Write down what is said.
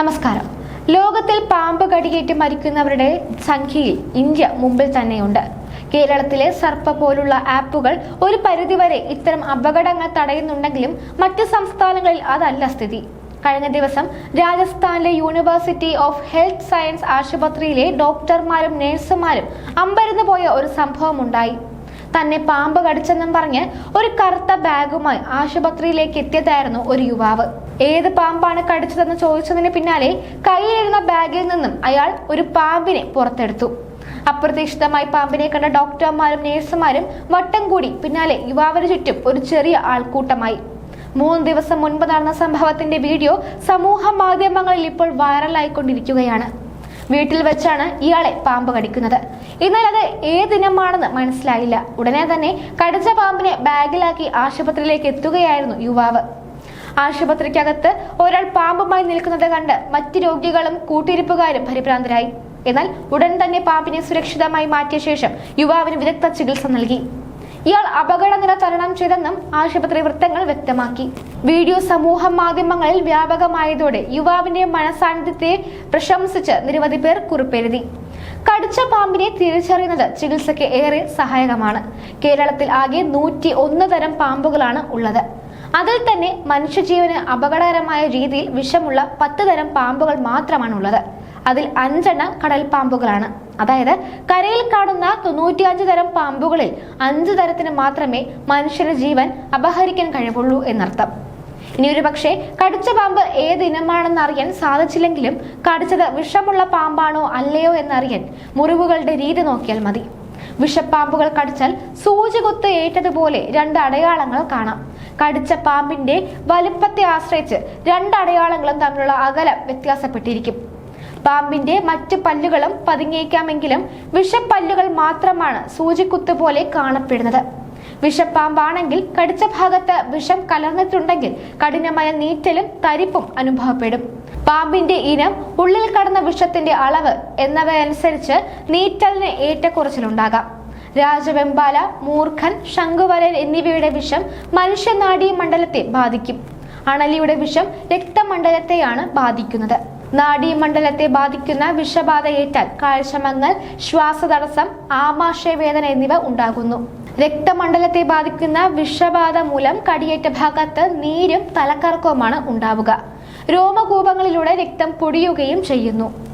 നമസ്കാരം. ലോകത്തിൽ പാമ്പ് കടിയേറ്റ് മരിക്കുന്നവരുടെ സംഖ്യയിൽ ഇന്ത്യ മുമ്പിൽ തന്നെയുണ്ട്. കേരളത്തിലെ സർപ്പ പോലുള്ള ആപ്പുകൾ ഒരു പരിധിവരെ ഇത്തരം അപകടങ്ങൾ തടയുന്നുണ്ടെങ്കിലും മറ്റ് സംസ്ഥാനങ്ങളിൽ അതല്ല സ്ഥിതി. കഴിഞ്ഞ ദിവസം രാജസ്ഥാനിലെ യൂണിവേഴ്സിറ്റി ഓഫ് ഹെൽത്ത് സയൻസ് ആശുപത്രിയിലെ ഡോക്ടർമാരും നഴ്സുമാരും അമ്പരന്ന് പോയ ഒരു സംഭവം ഉണ്ടായി തന്നെ പാമ്പ് കടിച്ചെന്നും പറഞ്ഞ് ഒരു കറുത്ത ബാഗുമായി ആശുപത്രിയിലേക്ക് എത്തിയതായിരുന്നു ഒരു യുവാവ്. ഏത് പാമ്പാണ് കടിച്ചതെന്ന് ചോദിച്ചതിന് പിന്നാലെ കയ്യിലിരുന്ന ബാഗിൽ നിന്നും അയാൾ ഒരു പാമ്പിനെ പുറത്തെടുത്തു. അപ്രതീക്ഷിതമായി പാമ്പിനെ കണ്ട ഡോക്ടർമാരും നേഴ്സുമാരും വട്ടം കൂടി പിന്നാലെ യുവാവിന് ചുറ്റും ഒരു ചെറിയ ആൾക്കൂട്ടമായി. മൂന്ന് ദിവസം മുൻപ് നടന്ന സംഭവത്തിന്റെ വീഡിയോ സമൂഹ മാധ്യമങ്ങളിൽ ഇപ്പോൾ വൈറലായിക്കൊണ്ടിരിക്കുകയാണ്. വീട്ടിൽ വെച്ചാണ് ഇയാളെ പാമ്പ് കടിക്കുന്നത്. എന്നാൽ അത് ഏതിനമാണെന്ന് മനസ്സിലായില്ല. ഉടനെ തന്നെ കടിച്ച പാമ്പിനെ ബാഗിലാക്കി ആശുപത്രിയിലേക്ക് എത്തുകയായിരുന്നു യുവാവ്. ആശുപത്രിക്കകത്ത് ഒരാൾ പാമ്പുമായി നിൽക്കുന്നത് കണ്ട് മറ്റ് രോഗികളും കൂട്ടിരിപ്പുകാരും പരിഭ്രാന്തരായി. എന്നാൽ ഉടൻ തന്നെ പാമ്പിനെ സുരക്ഷിതമായി മാറ്റിയ ശേഷം യുവാവിന് വിദഗ്ധ ചികിത്സ നൽകി. ഇയാൾ അപകട നില തരണം ചെയ്തെന്നും ആശുപത്രി വൃത്തങ്ങൾ വ്യക്തമാക്കി. വീഡിയോ സമൂഹ മാധ്യമങ്ങളിൽ വ്യാപകമായതോടെ യുവാവിന്റെ മനസാന്നിധ്യത്തെ പ്രശംസിച്ച് നിരവധി പേർ കുറിപ്പെഴുതി കടിച്ച പാമ്പിനെ തിരിച്ചറിയുന്നത് ചികിത്സയ്ക്ക് ഏറെ സഹായകമാണ്. കേരളത്തിൽ ആകെ നൂറ്റി ഒന്ന് തരം പാമ്പുകളാണ് ഉള്ളത്. അതിൽ തന്നെ മനുഷ്യജീവന് അപകടകരമായ രീതിയിൽ വിഷമുള്ള പത്ത് തരം പാമ്പുകൾ മാത്രമാണ് ഉള്ളത് അതിൽ അഞ്ചെണ്ണം കടൽ പാമ്പുകളാണ്. അതായത് കരയിൽ കാണുന്ന തൊണ്ണൂറ്റിയഞ്ച് തരം പാമ്പുകളിൽ അഞ്ച് തരത്തിന് മാത്രമേ മനുഷ്യന് ജീവൻ അപഹരിക്കാൻ കഴിവുള്ളൂ എന്നർത്ഥം. ഇനി ഒരു പക്ഷേ കടിച്ച പാമ്പ് ഏത് ഇനമാണെന്ന് അറിയാൻ സാധിച്ചില്ലെങ്കിലും കടിച്ചത് വിഷമുള്ള പാമ്പാണോ അല്ലയോ എന്നറിയാൻ മുറിവുകളുടെ രീതി നോക്കിയാൽ മതി. വിഷപ്പാമ്പുകൾ കടിച്ചാൽ സൂചി കുത്ത് ഏറ്റതുപോലെ രണ്ട് അടയാളങ്ങൾ കാണാം. കടിച്ച പാമ്പിന്റെ വലുപ്പത്തെ ആശ്രയിച്ച് രണ്ട് അടയാളങ്ങളും തമ്മിലുള്ള അകലം വ്യത്യാസപ്പെട്ടിരിക്കും. പാമ്പിന്റെ മറ്റു പല്ലുകളും പതുങ്ങിയേക്കാമെങ്കിലും വിഷപ്പല്ലുകൾ മാത്രമാണ് സൂചിക്കുത്ത് പോലെ കാണപ്പെടുന്നത്. വിഷപ്പാമ്പാണെങ്കിൽ കടിച്ച ഭാഗത്ത് വിഷം കലർന്നിട്ടുണ്ടെങ്കിൽ കഠിനമായ നീറ്റലും തരിപ്പും അനുഭവപ്പെടും. പാമ്പിന്റെ ഇനം ഉള്ളിൽ കടന്ന വിഷത്തിന്റെ അളവ് എന്നിവയനുസരിച്ച് നീറ്റലിന് ഏറ്റക്കുറച്ചിലുണ്ടാകാം. രാജവെമ്പാല മൂർഖൻ ശംഖുവരൻ എന്നിവയുടെ വിഷം മനുഷ്യനാടി മണ്ഡലത്തെ ബാധിക്കും. അണലിയുടെ വിഷം രക്തമണ്ഡലത്തെയാണ് ബാധിക്കുന്നത്. നാഡീമണ്ഡലത്തെ ബാധിക്കുന്ന വിഷബാധയേറ്റാൽ കാഴ്ചമങ്ങൽ ശ്വാസതടസ്സം ആമാശയവേദന എന്നിവ ഉണ്ടാകുന്നു. രക്തമണ്ഡലത്തെ ബാധിക്കുന്ന വിഷബാധ മൂലം കടിയേറ്റ ഭാഗത്ത് നീരും തലക്കറക്കവുമാണ് ഉണ്ടാവുക. രോമകൂപങ്ങളിലൂടെ രക്തം പൊടിയുകയും ചെയ്യുന്നു.